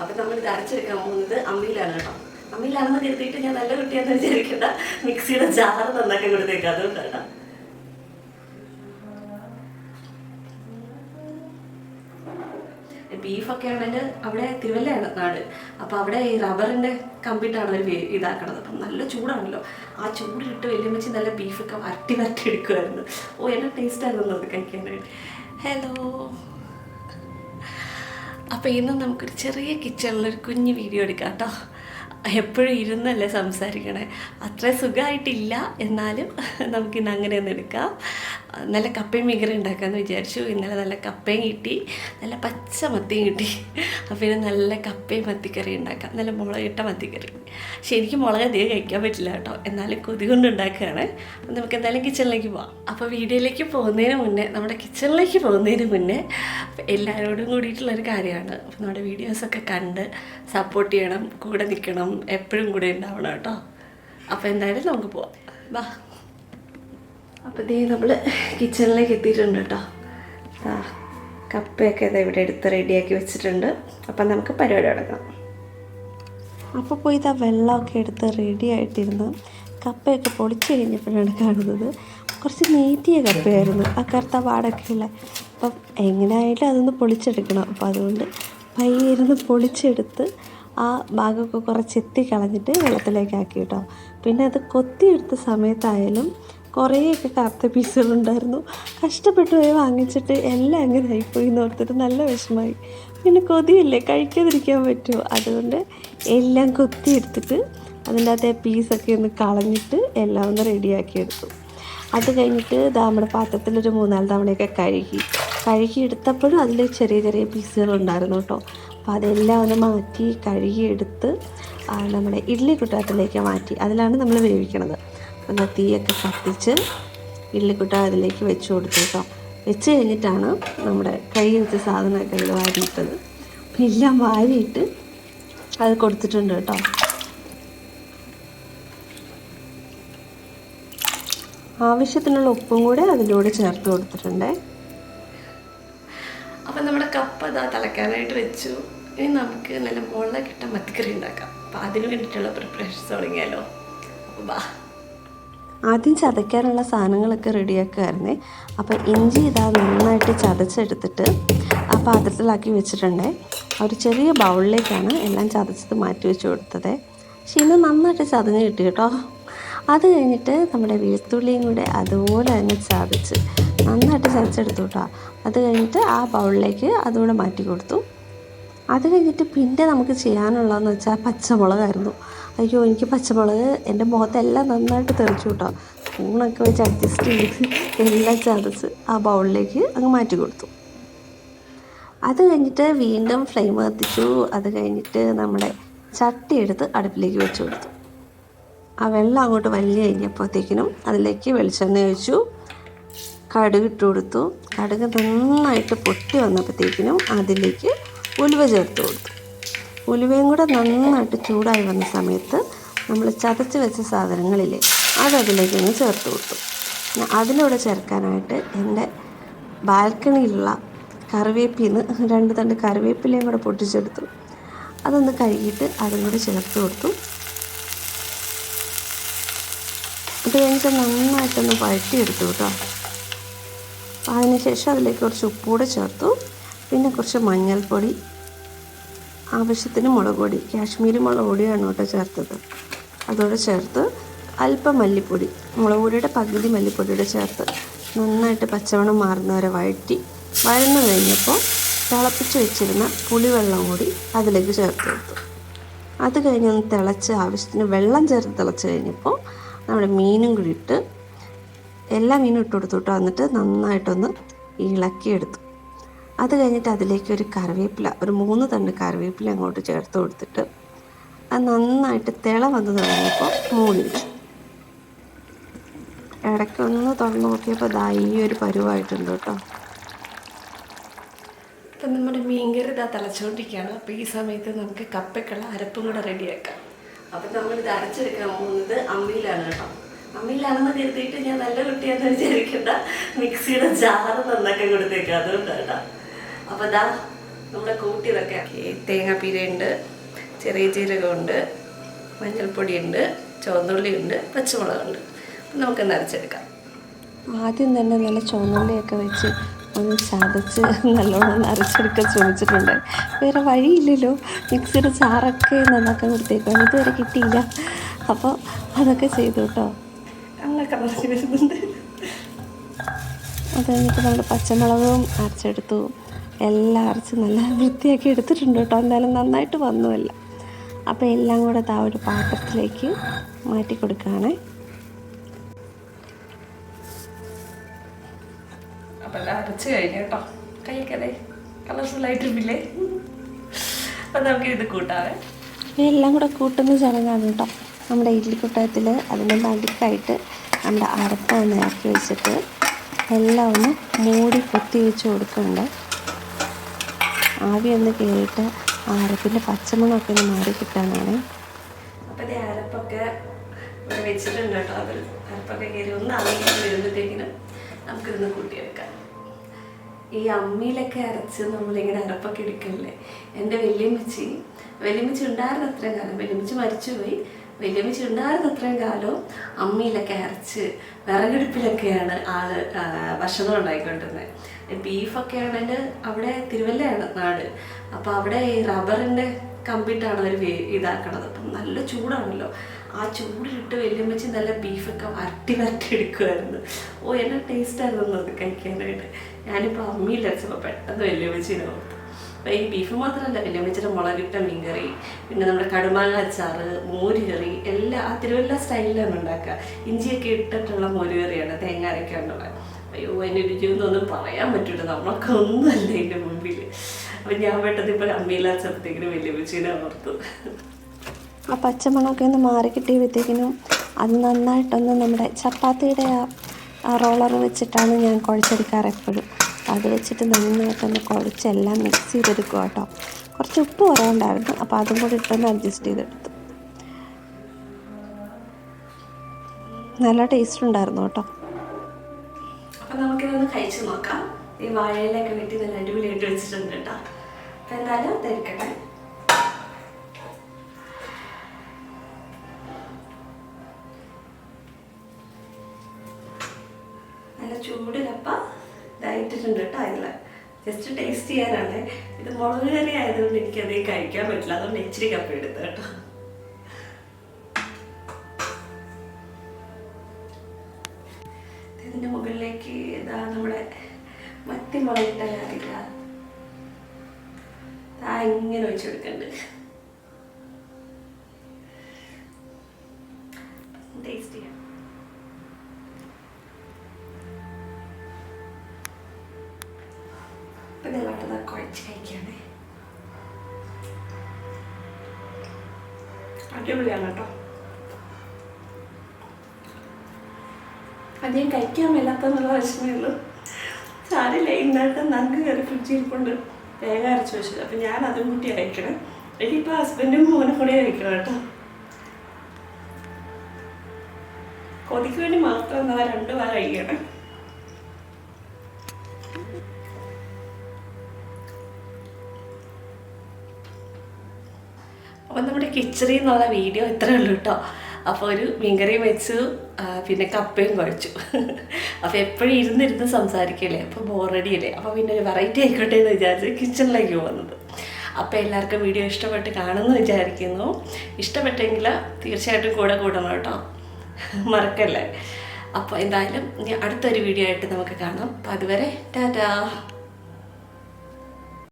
അപ്പം നമ്മൾ ഇത് അരച്ചെടുക്കാൻ പോകുന്നത് അമ്മിയിലാണ് കേട്ടോ. അമ്മിയിലാണെന്ന് കരുതിയിട്ട് ഞാൻ നല്ല കുട്ടിയാന്ന് വിചാരിക്കേണ്ട. മിക്സിയുടെ ജാറ് നന്നാക്കി കൊടുത്തേക്കാം അതുകൊണ്ടാണ് ബീഫൊക്കെ ആണെങ്കിൽ അവിടെ തിരുവല്ലയാണ് നാട്. അപ്പോൾ അവിടെ ഈ റബ്ബറിന്റെ കമ്പിട്ടാണ് അവർ ഇതാക്കണത്. അപ്പം നല്ല ചൂടാണല്ലോ. ആ ചൂടിലിട്ട് വലിയമ്മച്ചി നല്ല ബീഫൊക്കെ വരട്ടി വരട്ടി എടുക്കുമായിരുന്നു ഓ എന്നാ ടേസ്റ്റായിരുന്നു അത് കഴിക്കാനായിട്ട്. ഹലോ അപ്പോൾ ഇന്ന് നമുക്കൊരു ചെറിയ കിച്ചണിലൊരു കുഞ്ഞു വീഡിയോ എടുക്കാം കേട്ടോ. എപ്പോഴും ഇരുന്നല്ലേ സംസാരിക്കണേ? അത്ര സുഖമായിട്ടില്ല എന്നാലും നമുക്കിന്ന് അങ്ങനെ ഒന്ന് എടുക്കാം. നല്ല കപ്പയും മീകറി ഉണ്ടാക്കാമെന്ന് വിചാരിച്ചു. ഇന്നലെ നല്ല കപ്പയും കിട്ടി. നല്ല പച്ച മത്തിയും കിട്ടി. അപ്പോൾ ഇത് നല്ല കപ്പയും മത്തിക്കറി ഉണ്ടാക്കാം. നല്ല മുളകിട്ട മത്തിക്കറി. ശരിക്കും മുളക് അധികം കഴിക്കാൻ പറ്റില്ല കേട്ടോ. എന്നാലും കൊതി കൊണ്ട് ഉണ്ടാക്കുകയാണ്. അപ്പം നമുക്ക് എന്തായാലും കിച്ചണിലേക്ക് പോവാം. അപ്പോൾ വീഡിയോയിലേക്ക് പോകുന്നതിന് മുന്നേ നമ്മുടെ കിച്ചണിലേക്ക് പോകുന്നതിന് മുന്നേ എല്ലാവരോടും കൂടിയിട്ടുള്ളൊരു കാര്യമാണ്. അപ്പോൾ നമ്മുടെ വീഡിയോസൊക്കെ കണ്ട് സപ്പോർട്ട് ചെയ്യണം കൂടെ നിൽക്കണം. എപ്പോഴും കൂടെ ഉണ്ടാവണം കേട്ടോ. അപ്പോൾ എന്തായാലും നമുക്ക് പോവാം. വാ. അപ്പോൾ ഇതേ നമ്മൾ കിച്ചണിലേക്ക് എത്തിയിട്ടുണ്ട് കേട്ടോ. ആ കപ്പയൊക്കെ ഇതാ ഇവിടെ എടുത്ത് റെഡിയാക്കി വെച്ചിട്ടുണ്ട്. അപ്പം നമുക്ക് പരിപാടി തുടങ്ങാം. അപ്പോൾ പോയി ഇതാ വെള്ളമൊക്കെ എടുത്ത് റെഡി ആയിട്ടിരുന്ന് കപ്പയൊക്കെ പൊളിച്ച് കഴിഞ്ഞപ്പോഴാണ് കാണുന്നത്. കുറച്ച് നീറ്റിയ കപ്പയായിരുന്നു. ആ കറുത്ത പാടൊക്കെയുള്ള അപ്പം എങ്ങനെയായാലും അതൊന്ന് പൊളിച്ചെടുക്കണം. അപ്പോൾ അതുകൊണ്ട് പയ്യെ ഇരുന്ന് പൊളിച്ചെടുത്ത് ആ ഭാഗമൊക്കെ കുറച്ച് എത്തി കളഞ്ഞിട്ട് വെള്ളത്തിലേക്ക് ആക്കി കേട്ടോ പിന്നെ അത് കൊത്തിയെടുത്ത സമയത്തായാലും കുറേയൊക്കെ കറുത്ത പീസുകളുണ്ടായിരുന്നു കഷ്ടപ്പെട്ട് പോയി വാങ്ങിച്ചിട്ട് എല്ലാം അങ്ങനെ ആയിപ്പോയി എന്ന് ഓർത്തിട്ട് നല്ല വിഷമായി പിന്നെ കൊതിയല്ലേ? കഴിക്കാതിരിക്കാൻ പറ്റുമോ? അതുകൊണ്ട് എല്ലാം കൊത്തിയെടുത്തിട്ട് അതിന്റെ അകത്തെ പീസൊക്കെ ഒന്ന് കളഞ്ഞിട്ട് എല്ലാം ഒന്ന് റെഡിയാക്കി എടുത്തു അത് കഴിഞ്ഞിട്ട് നമ്മുടെ പാത്രത്തിലൊരു മൂന്നാൽ തവണയൊക്കെ കഴുകി. കഴുകി എടുത്തപ്പോഴും അതിൽ ചെറിയ ചെറിയ പീസുകൾ ഉണ്ടായിരുന്നു കേട്ടോ. അപ്പോൾ അതെല്ലാം ഒന്ന് മാറ്റി കഴുകിയെടുത്ത് നമ്മുടെ ഇഡ്ഡലി കുട്ടാത്തിലേക്ക് മാറ്റി. അതിലാണ് നമ്മൾ വേവിക്കണത്. ഒന്ന് തീയൊക്കെ കത്തിച്ച് ഇഡ്ഡലി അതിലേക്ക് വെച്ച് കൊടുത്തു കേട്ടോ. വെച്ച് കഴിഞ്ഞിട്ടാണ് നമ്മുടെ കൈ വെച്ച സാധനമൊക്കെ അതിൽ വാരിയിട്ടത്. അപ്പം എല്ലാം വാരിയിട്ട് അത് കൊടുത്തിട്ടുണ്ട് കേട്ടോ. ആവശ്യത്തിനുള്ള ഉപ്പും കൂടെ അതിലൂടെ ചേർത്ത് കൊടുത്തിട്ടുണ്ട്. അപ്പം നമ്മുടെ കപ്പ് അതാ തിളയ്ക്കാനായിട്ട് വെച്ചു. ഇനി നമുക്ക് നല്ല മുളകിട്ട മത്തിക്കറി ഉണ്ടാക്കാം. അപ്പം അതിന് വേണ്ടിയിട്ടുള്ള പ്രിപ്പറേഷൻസ് തുടങ്ങിയാലോ? അപ്പോൾ വാ. ആദ്യം ചതയ്ക്കാനുള്ള സാധനങ്ങളൊക്കെ റെഡിയാക്കുമായിരുന്നേ അപ്പോൾ ഇഞ്ചി ഇതാ നന്നായിട്ട് ചതച്ചെടുത്തിട്ട് ആ പാത്രത്തിലാക്കി വെച്ചിട്ടുണ്ടേ. ഒരു ചെറിയ ബൗളിലേക്കാണ് എല്ലാം ചതച്ചത് മാറ്റി വെച്ച് കൊടുത്തത്. പക്ഷേ ഇന്ന് നന്നായിട്ട് ചതഞ്ഞ് കിട്ടി കേട്ടോ. അത് കഴിഞ്ഞിട്ട് നമ്മുടെ വെളുത്തുള്ളിയും കൂടെ അതുപോലെ തന്നെ ചതച്ച് നന്നായിട്ട് ചതച്ചെടുത്തു കേട്ടോ. അത് കഴിഞ്ഞിട്ട് ആ ബൗളിലേക്ക് അതുകൂടെ മാറ്റി കൊടുത്തു. അത് കഴിഞ്ഞിട്ട് പിന്നെ നമുക്ക് ചെയ്യാനുള്ളതെന്ന് വെച്ചാൽ പച്ചമുളകായിരുന്നു. അയ്യോ എനിക്ക് പച്ചമുളക് എന്റെ മുഖത്തെല്ലാം നന്നായിട്ട് തെറിച്ചു കേട്ടോ. സ്പൂണൊക്കെ വെച്ച് അഡ്ജസ്റ്റ് ചെയ്ത് എല്ലാം ചതച്ച് ആ ബൗളിലേക്ക് അങ്ങ് മാറ്റി കൊടുത്തു. അത് കഴിഞ്ഞിട്ട് വീണ്ടും ഫ്ലെയിം കത്തിച്ചു. അത് കഴിഞ്ഞിട്ട് നമ്മുടെ ചട്ടി എടുത്ത് അടുപ്പിലേക്ക് വെച്ച് കൊടുത്തു. ആ വെള്ളം അങ്ങോട്ട് വലിയ കഴിഞ്ഞപ്പോഴത്തേക്കിനും അതിലേക്ക് വെളിച്ചെണ്ണ ഒഴിച്ചു. കടുക് ഇട്ട് കൊടുത്തു. കടുക് നന്നായിട്ട് പൊട്ടി വന്നപ്പോഴത്തേക്കിനും അതിലേക്ക് ഉലുവ ചേർത്ത് കൊടുത്തു. ഉലുവയും കൂടെ നന്നായിട്ട് ചൂടായി വന്ന സമയത്ത് നമ്മൾ ചതച്ച് വെച്ച സാധനങ്ങളില്ലേ അതിലേക്ക് അങ്ങ് ചേർത്ത് കൊടുത്തു. അതിലൂടെ ചേർക്കാനായിട്ട് എന്റെ ബാൽക്കണിയിലുള്ള കറിവേപ്പിൽ നിന്ന് രണ്ട് തണ്ട് കറിവേപ്പിലയും കൂടെ പൊട്ടിച്ചെടുത്തു. അതൊന്ന് കഴുകിയിട്ട് അതും കൂടി ചേർത്ത് കൊടുത്തു. അത് കഴിഞ്ഞിട്ട് നന്നായിട്ടൊന്ന് വഴറ്റിയെടുത്തു കേട്ടോ. അതിനുശേഷം അതിലേക്ക് കുറച്ച് ഉപ്പൂടെ ചേർത്തു. പിന്നെ കുറച്ച് മഞ്ഞൾപ്പൊടി ആവശ്യത്തിന് മുളക് പൊടി കാശ്മീരി മുളക് പൊടിയാണ് കേട്ടോ ചേർത്തത്. അതോടെ ചേർത്ത് അല്പം മല്ലിപ്പൊടി മുളക് പൊടിയുടെ പകുതി മല്ലിപ്പൊടിയുടെ ചേർത്ത് നന്നായിട്ട് പച്ചവണം മാറുന്നവരെ വഴറ്റി വഴന്നു കഴിഞ്ഞപ്പോൾ തിളപ്പിച്ച് വെച്ചിരുന്ന പുളിവെള്ളം കൂടി അതിലേക്ക് ചേർത്ത് കൊടുത്തു. അത് കഴിഞ്ഞ് ഒന്ന് തിളച്ച് ആവശ്യത്തിന് വെള്ളം ചേർത്ത് തിളച്ച് കഴിഞ്ഞപ്പോൾ നമ്മുടെ മീനും കൂടി ഇട്ട് എല്ലാ മീനും ഇട്ട് കൊടുത്തു കേട്ടോ. എന്നിട്ട് നന്നായിട്ടൊന്ന് ഇളക്കിയെടുത്തു. അത് കഴിഞ്ഞിട്ട് അതിലേക്ക് ഒരു കറിവേപ്പില ഒരു മൂന്ന് തണ്ട് കറിവേപ്പില അങ്ങോട്ട് ചേർത്ത് കൊടുത്തിട്ട് അത് നന്നായിട്ട് തിള വന്ന് തുടങ്ങിയപ്പോൾ മൂടി വെച്ചു ഇടയ്ക്കൊന്ന് തുറന്ന് നോക്കിയപ്പോൾ ദാ ഈ ഒരു പരുവായിട്ടുണ്ട് കേട്ടോ. ഇപ്പം നമ്മുടെ മീൻകറി ഇതാ തിളച്ചുകൊണ്ടിരിക്കുകയാണ് അപ്പോൾ ഈ സമയത്ത് നമുക്ക് കപ്പയ്ക്കുള്ള അരപ്പും കൂടെ റെഡിയാക്കാം. അപ്പം നമ്മളിത് അരച്ചെടുക്കാൻ പോകുന്നത് അമ്മിയിലാണ് കേട്ടോ. അമ്മിയിലാണെന്ന് കരുതിയിട്ട് ഞാൻ നല്ല കുട്ടിയാണെന്ന് വിചാരിക്കേണ്ട. മിക്സിയുടെ ജാറ് നന്നൊക്കെ കൊടുത്തേക്കാം. അതുകൊണ്ട് കേട്ടോ. അപ്പോൾ ഇതാ നമ്മുടെ കൂട്ടിയതൊക്കെ. തേങ്ങാപ്പീരയുണ്ട് ചെറിയ ജീരകമുണ്ട് മഞ്ഞൾപ്പൊടിയുണ്ട് ചുവന്നുള്ളിയുണ്ട് പച്ചമുളകുണ്ട്. അപ്പം നമുക്ക് അരച്ചെടുക്കാം. ആദ്യം തന്നെ നല്ല ചുവന്നുള്ളിയൊക്കെ വെച്ച് ഒന്ന് ചതച്ച് നല്ലോണം അരച്ചെടുക്കാൻ ശ്രമിച്ചിട്ടുണ്ട്. വേറെ വഴിയില്ലല്ലോ. മിക്സിയുടെ ചാറൊക്കെ നന്നാക്കാൻ കൊടുത്തേക്കാണ് ഇതുവരെ കിട്ടിയില്ല. അപ്പോൾ അതൊക്കെ ചെയ്തു കേട്ടോ. അങ്ങനെയൊക്കെ നിറച്ച് വരുന്നുണ്ട്. അത് കഴിഞ്ഞിട്ട് നമ്മൾ പച്ചമുളകും അരച്ചെടുത്തു. എല്ലാം അരച്ച് നല്ല വൃത്തിയാക്കി എടുത്തിട്ടുണ്ട് കേട്ടോ. എന്തായാലും നന്നായിട്ട് വന്നുമല്ല അപ്പോൾ എല്ലാം കൂടെ ആ ഒരു പാത്രത്തിലേക്ക് മാറ്റി കൊടുക്കുകയാണേ. എല്ലാം അരച്ച് കഴിഞ്ഞു കേട്ടോ. കഴിക്കതേ കളർഫുള്ളായിട്ടില്ലേ അപ്പം നമുക്ക് ഇത് കൂട്ടാവേ. എല്ലാം കൂടെ കൂട്ടുന്ന ചടങ്ങാണ് കേട്ടോ. നമ്മുടെ ഇഡ്ലിക്കുട്ടത്തിൽ അതിന്റെ നടുക്കായിട്ട് നമ്മുടെ അരപ്പ ഒന്ന് ഇറക്കി വെച്ചിട്ട് എല്ലാം ഒന്ന് മൂടി കുത്തി വെച്ച് കൊടുക്കുന്നുണ്ട്. ആവി ഒന്ന് കയറിയിട്ട് ആ അരപ്പിന്റെ പച്ചമണമൊക്കെ ഒന്ന് മാറി കിട്ടാനാണ്. അപ്പം ഈ അരപ്പൊക്കെ ഇവിടെ വെച്ചിട്ടുണ്ട് കേട്ടോ. അതിൽ അരപ്പൊക്കെ കയറി ഒന്ന് അമ്മയിൽ വരുമ്പോഴത്തേക്കിനും നമുക്കിതൊന്ന് കൂട്ടിയെടുക്കാം ഈ അമ്മിയിലൊക്കെ അരച്ച് നമ്മളിങ്ങനെ അരപ്പൊക്കെ എടുക്കണില്ലേ എന്റെ വലിയമ്മച്ചി വലിയമ്മച്ചി ഉണ്ടായിരുന്നു അത്രയും കാലം. വലിയമ്മച്ചി മരിച്ചുപോയി. വല്യമ്മച്ചി ഉണ്ടായിരുന്ന അത്രയും കാലവും അമ്മിയിലൊക്കെ അരച്ച് വിറകടുപ്പിലൊക്കെയാണ് ആൾ ഭക്ഷണം ഉണ്ടായിക്കൊണ്ടിരുന്നത് ബീഫൊക്കെ ആണെങ്കിൽ അവിടെ തിരുവല്ലയാണ് നാട്. അപ്പോൾ അവിടെ ഈ റബ്ബറിന്റെ കമ്പിട്ടാണ് അവർ ഇതാക്കണത്. അപ്പം നല്ല ചൂടാണല്ലോ. ആ ചൂടിലിട്ട് വല്യമ്മച്ചി നല്ല ബീഫൊക്കെ വരട്ടി വരട്ടി എടുക്കുമായിരുന്നു ഓ എന്നാ ടേസ്റ്റായിരുന്നു അത് കഴിക്കാനായിട്ട്. ഞാനിപ്പോൾ അമ്മിയിൽ അരച്ചപ്പോൾ പെട്ടെന്ന് വല്യമ്മച്ചിനെ അപ്പം ഈ ബീഫ് മാത്രമല്ല വല്യമ്മച്ചിയുടെ മുളകിട്ട മീൻകറി പിന്നെ നമ്മുടെ കടുമാങ്ങ അച്ചാറ് മോരുകറി എല്ലാ ആ തിരുവല്ല സ്റ്റൈലിലാണ് ഉണ്ടാക്കുക. ഇഞ്ചിയൊക്കെ ഇട്ടിട്ടുള്ള മോരുകറിയാണ് തേങ്ങ അരയ്ക്കാണ്ടുള്ള അയ്യോ അതിന്റെ രുചിയൊന്നും പറയാൻ പറ്റില്ല നമ്മളൊക്കെ ഒന്നുമല്ല എന്റെ മുമ്പിൽ അപ്പം ഞാൻ പെട്ടെന്ന് ഇപ്പോൾ വലിയ വല്യമ്മച്ചീനെ ഓർത്തു. ആ പച്ചമണമൊക്കെ ഒന്ന് മാറി കിട്ടിയപ്പോഴത്തേക്കിനും അത് നന്നായിട്ടൊന്ന് നമ്മുടെ ചപ്പാത്തിയുടെ ആ റോളർ വെച്ചിട്ടാണ് ഞാൻ കുഴച്ചെടുക്കാറ് എപ്പോഴും. അത് വെച്ചിട്ട് നന്നായിട്ടൊന്ന് കുഴച്ചെല്ലാം മിക്സ് ചെയ്തെടുക്കുക കേട്ടോ. കുറച്ച് ഉപ്പ് കുറവുണ്ടായിരുന്നു അപ്പോൾ അതും കൂടി ഇട്ടൊന്ന് അഡ്ജസ്റ്റ് ചെയ്തെടുത്തു. നല്ല ടേസ്റ്റ് ഉണ്ടായിരുന്നു കേട്ടോ. അപ്പം നമുക്കിതൊന്ന് കഴിച്ചു നോക്കാം. ഈ വാഴയിലൊക്കെ വെട്ടി നല്ല അടിപൊളിയായിട്ട് വെച്ചിട്ടുണ്ട് കേട്ടോ. അപ്പം എന്തായാലും തിരക്കട്ടെ നല്ല ചൂട് കപ്പ ഇതായിട്ടിട്ടുണ്ട് കേട്ടോ അതിൽ ജസ്റ്റ് ടേസ്റ്റ് ചെയ്യാനാണ്. ഇത് മുളക് കറി ആയതുകൊണ്ട് എനിക്കത് കഴിക്കാൻ പറ്റില്ല. അതുകൊണ്ട് ഇച്ചിരി കപ്പ എടുത്തു കേട്ടോ. ഇതിന്റെ മുകളിലേക്ക് ഇതാ നമ്മുടെ മത്തി മുളകിട്ട കാര്യ ഇങ്ങനെ വെച്ച് കൊടുക്കണ്ട്. ടേസ്റ്റ് ചെയ്യാം. കഴിക്കുകയാണേ അടിപൊളിയാണ് കേട്ടോ. അധികം കഴിക്കാൻ മേലാത്തെന്നുള്ള വിഷമേ ഉള്ളൂ. സാരില്ല ഇന്നത്തെ നങ്ക് കയറി ഫ്രിഡ്ജിൽ കൊണ്ട് തേങ്ങ അരച്ച് വെച്ചത്. അപ്പം ഞാൻ അതും കൂട്ടി അയക്കണം എനിക്കിപ്പോൾ ഹസ്ബൻഡും മോനെ കൂടെ അയക്കണം കേട്ടോ. കൊതിക്ക് വേണ്ടി മാത്രം എന്നാൽ രണ്ട് വാര കഴിക്കണം അപ്പം നമ്മുടെ കിച്ചറി എന്നുള്ള വീഡിയോ ഇത്രേ ഉള്ളൂ കേട്ടോ. അപ്പോൾ ഒരു മീൻകറിയും വെച്ചു പിന്നെ കപ്പയും കുഴച്ചു. അപ്പോൾ എപ്പോഴും ഇരുന്നിരുന്ന് സംസാരിക്കല്ലേ? അപ്പോൾ ബോറടിയല്ലേ അപ്പോൾ പിന്നെ ഒരു വെറൈറ്റി ആയിക്കോട്ടെ എന്ന് വിചാരിച്ച് കിച്ചണിലേക്ക് പോകുന്നത്. അപ്പോൾ എല്ലാവർക്കും വീഡിയോ ഇഷ്ടപ്പെട്ട് കാണുമെന്ന് വിചാരിക്കുന്നു. ഇഷ്ടപ്പെട്ടെങ്കിൽ തീർച്ചയായിട്ടും കൂടെ കൂടണം കേട്ടോ. മറക്കല്ലേ? അപ്പോൾ എന്തായാലും ഇനി അടുത്തൊരു വീഡിയോ ആയിട്ട് നമുക്ക് കാണാം. അപ്പോൾ അതുവരെ ടാറ്റാ!